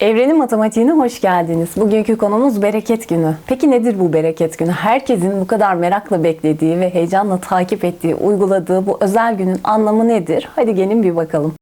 Evrenin matematiğine hoş geldiniz. Bugünkü konumuz bereket günü. Peki nedir bu bereket günü? Herkesin bu kadar merakla beklediği ve heyecanla takip ettiği, uyguladığı bu özel günün anlamı nedir? Hadi gelin bir bakalım.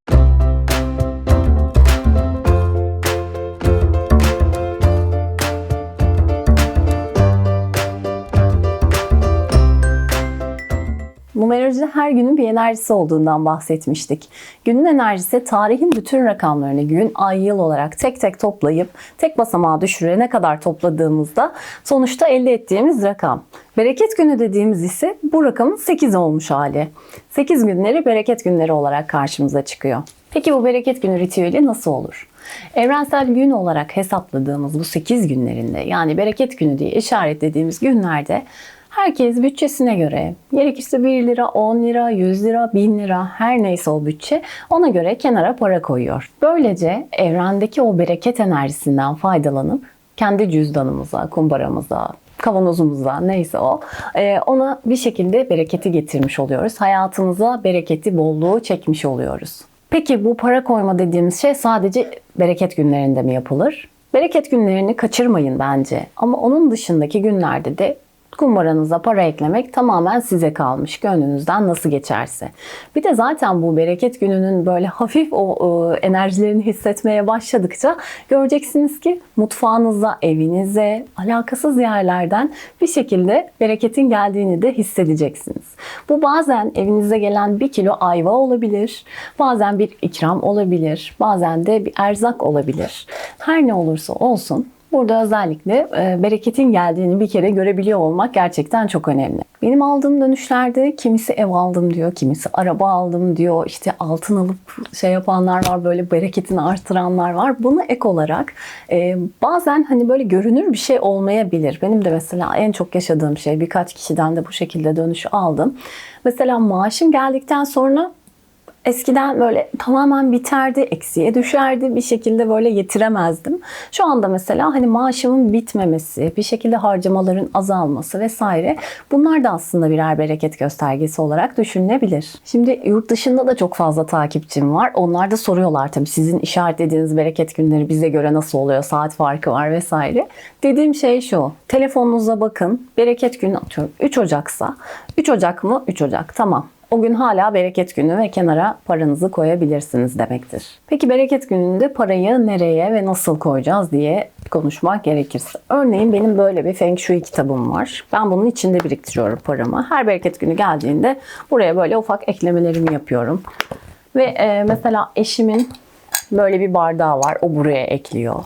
Numerolojide her günün bir enerjisi olduğundan bahsetmiştik. Günün enerjisi tarihin bütün rakamlarını gün, ay, yıl olarak tek tek toplayıp tek basamağa düşürene kadar topladığımızda sonuçta elde ettiğimiz rakam. Bereket günü dediğimiz ise bu rakamın 8 olmuş hali. 8 günleri bereket günleri olarak karşımıza çıkıyor. Peki bu bereket günü ritüeli nasıl olur? Evrensel gün olarak hesapladığımız bu 8 günlerinde yani bereket günü diye işaretlediğimiz günlerde Herkes bütçesine göre gerekirse 1 lira, 10 lira, 100 lira, 1000 lira her neyse o bütçe ona göre kenara para koyuyor. Böylece evrendeki o bereket enerjisinden faydalanıp kendi cüzdanımıza, kumbaramıza, kavanozumuza neyse o e, ona bir şekilde bereketi getirmiş oluyoruz. Hayatımıza bereketi, bolluğu çekmiş oluyoruz. Peki bu para koyma dediğimiz şey sadece bereket günlerinde mi yapılır? Bereket günlerini kaçırmayın bence. Ama onun dışındaki günlerde de kumbaranıza para eklemek tamamen size kalmış. Gönlünüzden nasıl geçerse. Bir de zaten bu bereket gününün böyle hafif o, o enerjilerini hissetmeye başladıkça göreceksiniz ki mutfağınıza, evinize, alakasız yerlerden bir şekilde bereketin geldiğini de hissedeceksiniz. Bu bazen evinize gelen bir kilo ayva olabilir, bazen bir ikram olabilir, bazen de bir erzak olabilir. Her ne olursa olsun Burada özellikle e, bereketin geldiğini bir kere görebiliyor olmak gerçekten çok önemli. Benim aldığım dönüşlerde kimisi ev aldım diyor, kimisi araba aldım diyor. İşte altın alıp şey yapanlar var, böyle bereketini artıranlar var. Bunu ek olarak e, bazen hani böyle görünür bir şey olmayabilir. Benim de mesela en çok yaşadığım şey birkaç kişiden de bu şekilde dönüş aldım. Mesela maaşım geldikten sonra Eskiden böyle tamamen biterdi, eksiye düşerdi. Bir şekilde böyle yetiremezdim. Şu anda mesela hani maaşımın bitmemesi, bir şekilde harcamaların azalması vesaire bunlar da aslında birer bereket göstergesi olarak düşünülebilir. Şimdi yurt dışında da çok fazla takipçim var. Onlar da soruyorlar tabii sizin işaretlediğiniz bereket günleri bize göre nasıl oluyor? Saat farkı var vesaire. Dediğim şey şu. Telefonunuza bakın. Bereket günü atıyorum 3 Ocak'sa 3 Ocak mı? 3 Ocak. Tamam. O gün hala bereket günü ve kenara paranızı koyabilirsiniz demektir. Peki bereket gününde parayı nereye ve nasıl koyacağız diye konuşmak gerekirse. Örneğin benim böyle bir Feng Shui kitabım var. Ben bunun içinde biriktiriyorum paramı. Her bereket günü geldiğinde buraya böyle ufak eklemelerimi yapıyorum. Ve e, mesela eşimin böyle bir bardağı var. O buraya ekliyor.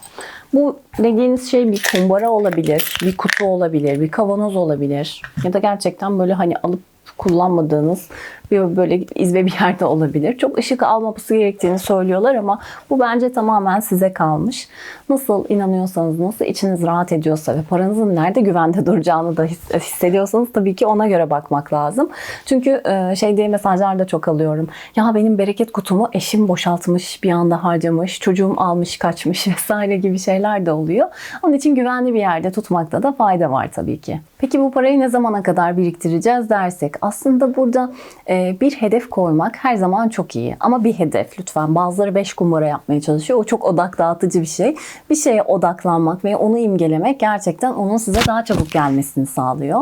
Bu dediğiniz şey bir kumbara olabilir, bir kutu olabilir, bir kavanoz olabilir. Ya da gerçekten böyle hani alıp kullanmadığınız bir böyle izbe bir yerde olabilir. Çok ışık almaması gerektiğini söylüyorlar ama bu bence tamamen size kalmış. Nasıl inanıyorsanız, nasıl içiniz rahat ediyorsa ve paranızın nerede güvende duracağını da hissediyorsanız tabii ki ona göre bakmak lazım. Çünkü şey diye mesajlar da çok alıyorum. Ya benim bereket kutumu eşim boşaltmış, bir anda harcamış, çocuğum almış, kaçmış vesaire gibi şeyler de oluyor. Onun için güvenli bir yerde tutmakta da fayda var tabii ki. Peki bu parayı ne zamana kadar biriktireceğiz dersek aslında burada e, bir hedef koymak her zaman çok iyi. Ama bir hedef lütfen. Bazıları beş kumbara yapmaya çalışıyor. O çok odak dağıtıcı bir şey. Bir şeye odaklanmak ve onu imgelemek gerçekten onun size daha çabuk gelmesini sağlıyor.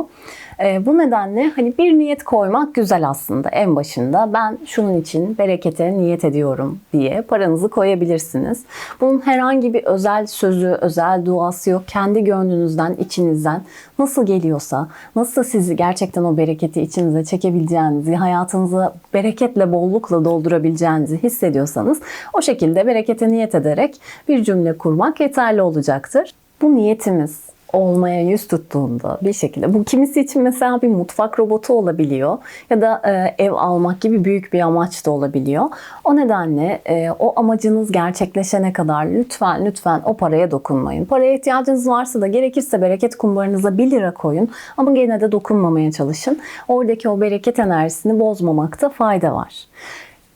E, bu nedenle hani bir niyet koymak güzel aslında en başında. Ben şunun için berekete niyet ediyorum diye paranızı koyabilirsiniz. Bunun herhangi bir özel sözü, özel duası yok. Kendi gönlünüzden, içinizden nasıl geliyorsa, nasıl sizi gerçekten o bereketi içinize çekebileceğinizi, hayatınızı bereketle, bollukla doldurabileceğinizi hissediyorsanız o şekilde berekete niyet ederek bir cümle kurmak yeterli olacaktır. Bu niyetimiz olmaya yüz tuttuğunda bir şekilde bu kimisi için mesela bir mutfak robotu olabiliyor ya da e, ev almak gibi büyük bir amaç da olabiliyor. O nedenle e, o amacınız gerçekleşene kadar lütfen lütfen o paraya dokunmayın. Paraya ihtiyacınız varsa da gerekirse bereket kumbarınıza 1 lira koyun ama gene de dokunmamaya çalışın. Oradaki o bereket enerjisini bozmamakta fayda var.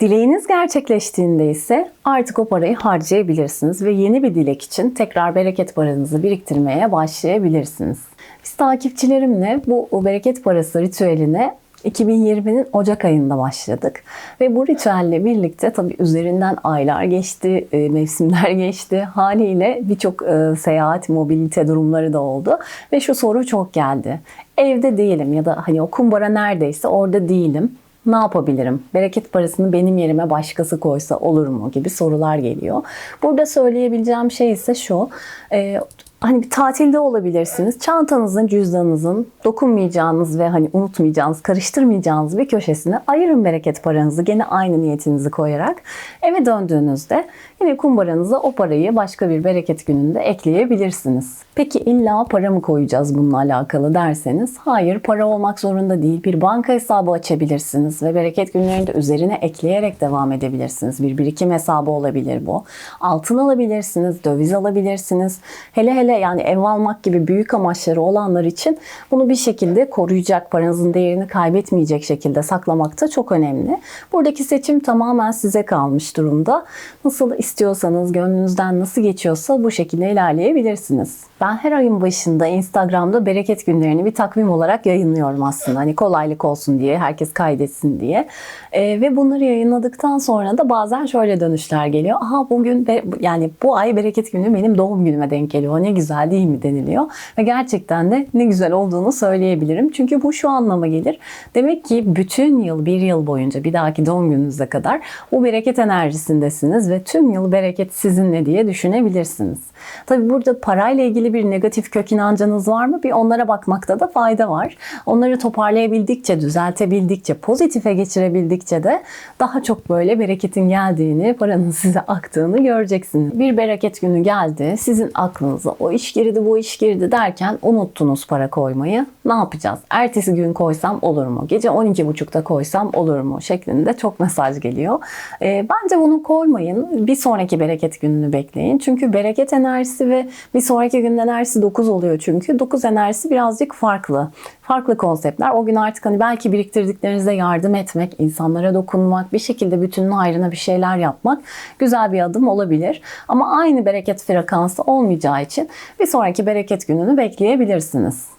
Dileğiniz gerçekleştiğinde ise artık o parayı harcayabilirsiniz ve yeni bir dilek için tekrar bereket paranızı biriktirmeye başlayabilirsiniz. Biz takipçilerimle bu bereket parası ritüeline 2020'nin Ocak ayında başladık. Ve bu ritüelle birlikte tabii üzerinden aylar geçti, e, mevsimler geçti. Haliyle birçok e, seyahat, mobilite durumları da oldu. Ve şu soru çok geldi. Evde değilim ya da hani o kumbara neredeyse orada değilim. Ne yapabilirim? Bereket parasını benim yerime başkası koysa olur mu gibi sorular geliyor. Burada söyleyebileceğim şey ise şu. e, hani bir tatilde olabilirsiniz. Çantanızın, cüzdanınızın dokunmayacağınız ve hani unutmayacağınız, karıştırmayacağınız bir köşesine ayırın bereket paranızı gene aynı niyetinizi koyarak. Eve döndüğünüzde yine kumbaranıza o parayı başka bir bereket gününde ekleyebilirsiniz. Peki illa para mı koyacağız bununla alakalı derseniz hayır para olmak zorunda değil. Bir banka hesabı açabilirsiniz ve bereket günlerinde üzerine ekleyerek devam edebilirsiniz. Bir birikim hesabı olabilir bu. Altın alabilirsiniz, döviz alabilirsiniz. Hele hele yani ev almak gibi büyük amaçları olanlar için bunu bir şekilde koruyacak, paranızın değerini kaybetmeyecek şekilde saklamak da çok önemli. Buradaki seçim tamamen size kalmış durumda. Nasıl istiyorsanız, gönlünüzden nasıl geçiyorsa bu şekilde ilerleyebilirsiniz. Ben her ayın başında Instagram'da bereket günlerini bir takvim olarak yayınlıyorum aslında. Hani kolaylık olsun diye, herkes kaydetsin diye. Ee, ve bunları yayınladıktan sonra da bazen şöyle dönüşler geliyor. Aha bugün be- yani bu ay bereket günü benim doğum günüme denk geliyor. Ne güzel değil mi deniliyor. Ve gerçekten de ne güzel olduğunu söyleyebilirim. Çünkü bu şu anlama gelir. Demek ki bütün yıl, bir yıl boyunca bir dahaki doğum gününüze kadar bu bereket enerjisindesiniz ve tüm yıl bereket sizinle diye düşünebilirsiniz. Tabii burada parayla ilgili bir negatif kök inancınız var mı? Bir onlara bakmakta da fayda var. Onları toparlayabildikçe, düzeltebildikçe, pozitife geçirebildikçe de daha çok böyle bereketin geldiğini, paranın size aktığını göreceksiniz. Bir bereket günü geldi, sizin aklınıza o iş girdi, bu iş girdi derken unuttunuz para koymayı. Ne yapacağız? Ertesi gün koysam olur mu? Gece 12.30'da koysam olur mu? Şeklinde çok mesaj geliyor. Ee, bence bunu koymayın. Bir sonraki bereket gününü bekleyin. Çünkü bereket enerjisi ve bir sonraki günün enerjisi 9 oluyor çünkü. 9 enerjisi birazcık farklı. Farklı konseptler. O gün artık hani belki biriktirdiklerinize yardım etmek, insanlara dokunmak, bir şekilde bütünün hayrına bir şeyler yapmak güzel bir adım olabilir. Ama aynı bereket frekansı olmayacağı için bir sonraki bereket gününü bekleyebilirsiniz.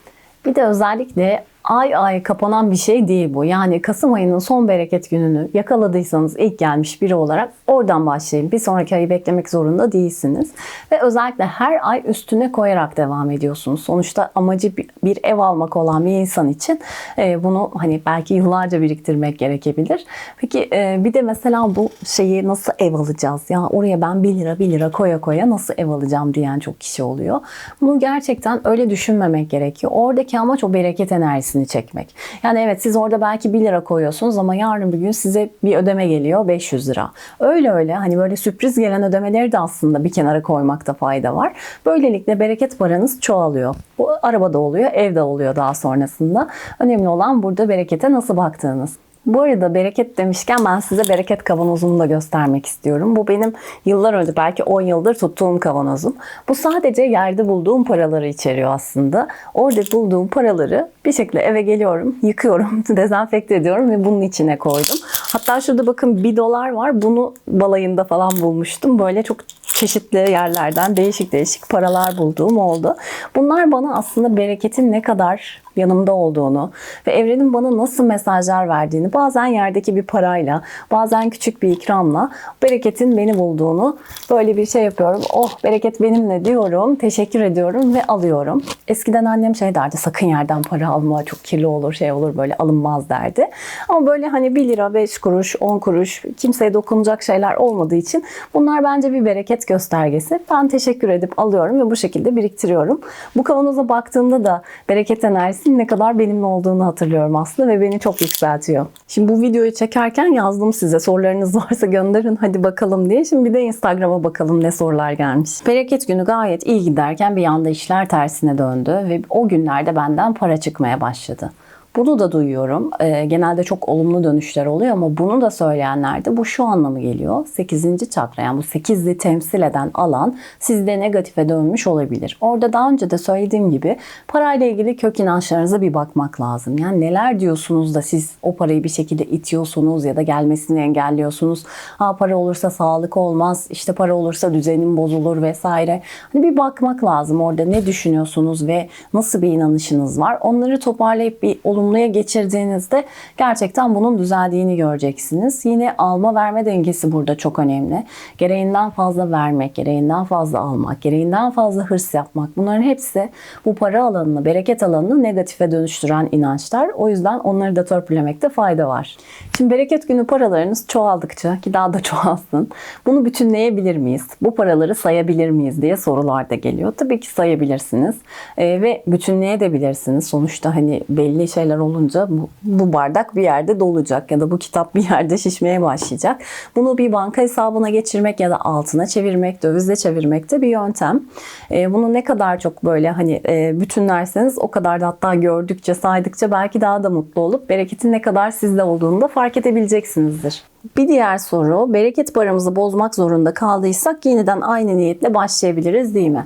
Bir de özellikle ay ay kapanan bir şey değil bu. Yani Kasım ayının son bereket gününü yakaladıysanız ilk gelmiş biri olarak oradan başlayın. Bir sonraki ayı beklemek zorunda değilsiniz. Ve özellikle her ay üstüne koyarak devam ediyorsunuz. Sonuçta amacı bir, ev almak olan bir insan için e, bunu hani belki yıllarca biriktirmek gerekebilir. Peki e, bir de mesela bu şeyi nasıl ev alacağız? Ya oraya ben 1 lira 1 lira koya koya nasıl ev alacağım diyen çok kişi oluyor. Bunu gerçekten öyle düşünmemek gerekiyor. Oradaki amaç o bereket enerjisi enerjisini çekmek. Yani evet siz orada belki 1 lira koyuyorsunuz ama yarın bir gün size bir ödeme geliyor 500 lira. Öyle öyle hani böyle sürpriz gelen ödemeleri de aslında bir kenara koymakta fayda var. Böylelikle bereket paranız çoğalıyor. Bu arabada oluyor, evde oluyor daha sonrasında. Önemli olan burada berekete nasıl baktığınız. Bu arada bereket demişken ben size bereket kavanozunu da göstermek istiyorum. Bu benim yıllar önce belki 10 yıldır tuttuğum kavanozum. Bu sadece yerde bulduğum paraları içeriyor aslında. Orada bulduğum paraları bir şekilde eve geliyorum, yıkıyorum, dezenfekte ediyorum ve bunun içine koydum. Hatta şurada bakın bir dolar var. Bunu balayında falan bulmuştum. Böyle çok çeşitli yerlerden değişik değişik paralar bulduğum oldu. Bunlar bana aslında bereketin ne kadar yanımda olduğunu ve evrenin bana nasıl mesajlar verdiğini bazen yerdeki bir parayla, bazen küçük bir ikramla bereketin beni bulduğunu böyle bir şey yapıyorum. Oh bereket benimle diyorum, teşekkür ediyorum ve alıyorum. Eskiden annem şey derdi sakın yerden para alma çok kirli olur şey olur böyle alınmaz derdi. Ama böyle hani 1 lira 5 kuruş 10 kuruş kimseye dokunacak şeyler olmadığı için bunlar bence bir bereket göstergesi. Ben teşekkür edip alıyorum ve bu şekilde biriktiriyorum. Bu kavanoza baktığımda da bereket enerjisi ne kadar benimle olduğunu hatırlıyorum aslında ve beni çok yükseltiyor. Şimdi bu videoyu çekerken yazdım size sorularınız varsa gönderin hadi bakalım diye. Şimdi bir de Instagram'a bakalım ne sorular gelmiş. Bereket günü gayet iyi giderken bir anda işler tersine döndü ve o günlerde benden para çıkmaya başladı. Bunu da duyuyorum. Ee, genelde çok olumlu dönüşler oluyor ama bunu da söyleyenler de bu şu anlamı geliyor. 8. çakra yani bu 8'li temsil eden alan sizde negatife dönmüş olabilir. Orada daha önce de söylediğim gibi parayla ilgili kök inançlarınıza bir bakmak lazım. Yani neler diyorsunuz da siz o parayı bir şekilde itiyorsunuz ya da gelmesini engelliyorsunuz. Ha para olursa sağlık olmaz, işte para olursa düzenim bozulur vesaire. Hani bir bakmak lazım orada ne düşünüyorsunuz ve nasıl bir inanışınız var. Onları toparlayıp bir olumlu olumluya geçirdiğinizde gerçekten bunun düzeldiğini göreceksiniz. Yine alma verme dengesi burada çok önemli. Gereğinden fazla vermek, gereğinden fazla almak, gereğinden fazla hırs yapmak bunların hepsi bu para alanını, bereket alanını negatife dönüştüren inançlar. O yüzden onları da törpülemekte fayda var. Şimdi bereket günü paralarınız çoğaldıkça ki daha da çoğalsın. Bunu bütünleyebilir miyiz? Bu paraları sayabilir miyiz diye sorular da geliyor. Tabii ki sayabilirsiniz Ee, ve bütünleyebilirsiniz. Sonuçta hani belli şeyler olunca bu, bu bardak bir yerde dolacak ya da bu kitap bir yerde şişmeye başlayacak. Bunu bir banka hesabına geçirmek ya da altına çevirmek, dövizle çevirmek de bir yöntem. Ee, bunu ne kadar çok böyle hani e, bütünlerseniz o kadar da hatta gördükçe saydıkça belki daha da mutlu olup bereketin ne kadar sizde olduğunu da fark edebileceksinizdir. Bir diğer soru, bereket paramızı bozmak zorunda kaldıysak yeniden aynı niyetle başlayabiliriz değil mi?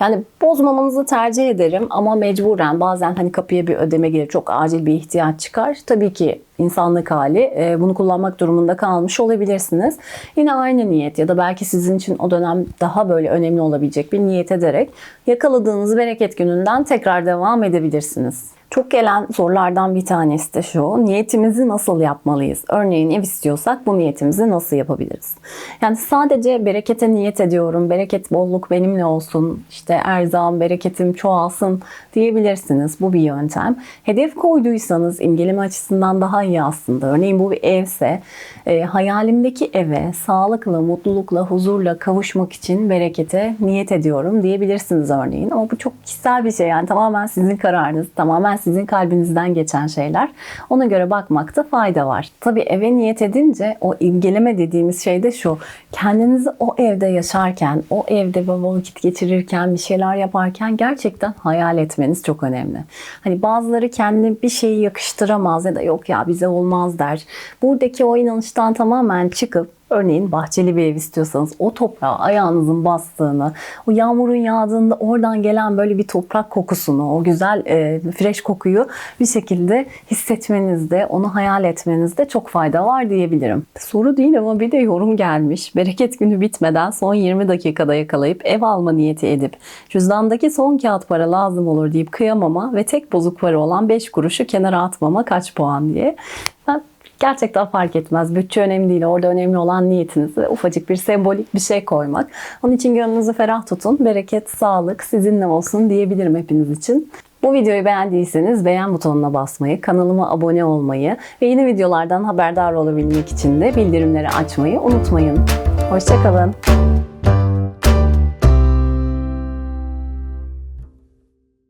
Yani bozmamanızı tercih ederim ama mecburen bazen hani kapıya bir ödeme gelir, çok acil bir ihtiyaç çıkar. Tabii ki insanlık hali e, bunu kullanmak durumunda kalmış olabilirsiniz. Yine aynı niyet ya da belki sizin için o dönem daha böyle önemli olabilecek bir niyet ederek yakaladığınız bereket gününden tekrar devam edebilirsiniz. Çok gelen sorulardan bir tanesi de şu. Niyetimizi nasıl yapmalıyız? Örneğin ev istiyorsak bu niyetimizi nasıl yapabiliriz? Yani sadece berekete niyet ediyorum. Bereket, bolluk benimle olsun. İşte erzağım, bereketim çoğalsın diyebilirsiniz. Bu bir yöntem. Hedef koyduysanız imgeleme açısından daha iyi aslında. Örneğin bu bir evse e, hayalimdeki eve sağlıkla, mutlulukla, huzurla kavuşmak için berekete niyet ediyorum diyebilirsiniz örneğin. Ama bu çok kişisel bir şey yani tamamen sizin kararınız, tamamen sizin kalbinizden geçen şeyler. Ona göre bakmakta fayda var. Tabii eve niyet edince o imgeleme dediğimiz şey de şu. Kendinizi o evde yaşarken, o evde böyle vakit geçirirken, bir şeyler yaparken gerçekten hayal etmeniz çok önemli. Hani bazıları kendine bir şeyi yakıştıramaz ya da yok ya bize olmaz der. Buradaki o inanıştan tamamen çıkıp Örneğin bahçeli bir ev istiyorsanız o toprağa ayağınızın bastığını, o yağmurun yağdığında oradan gelen böyle bir toprak kokusunu, o güzel e, fresh kokuyu bir şekilde hissetmenizde, onu hayal etmenizde çok fayda var diyebilirim. Soru değil ama bir de yorum gelmiş. Bereket günü bitmeden son 20 dakikada yakalayıp ev alma niyeti edip cüzdandaki son kağıt para lazım olur deyip kıyamama ve tek bozuk para olan 5 kuruşu kenara atmama kaç puan diye. Ben Gerçekten fark etmez. Bütçe önemli değil. Orada önemli olan niyetiniz ve ufacık bir sembolik bir şey koymak. Onun için gönlünüzü ferah tutun. Bereket, sağlık sizinle olsun diyebilirim hepiniz için. Bu videoyu beğendiyseniz beğen butonuna basmayı, kanalıma abone olmayı ve yeni videolardan haberdar olabilmek için de bildirimleri açmayı unutmayın. Hoşçakalın.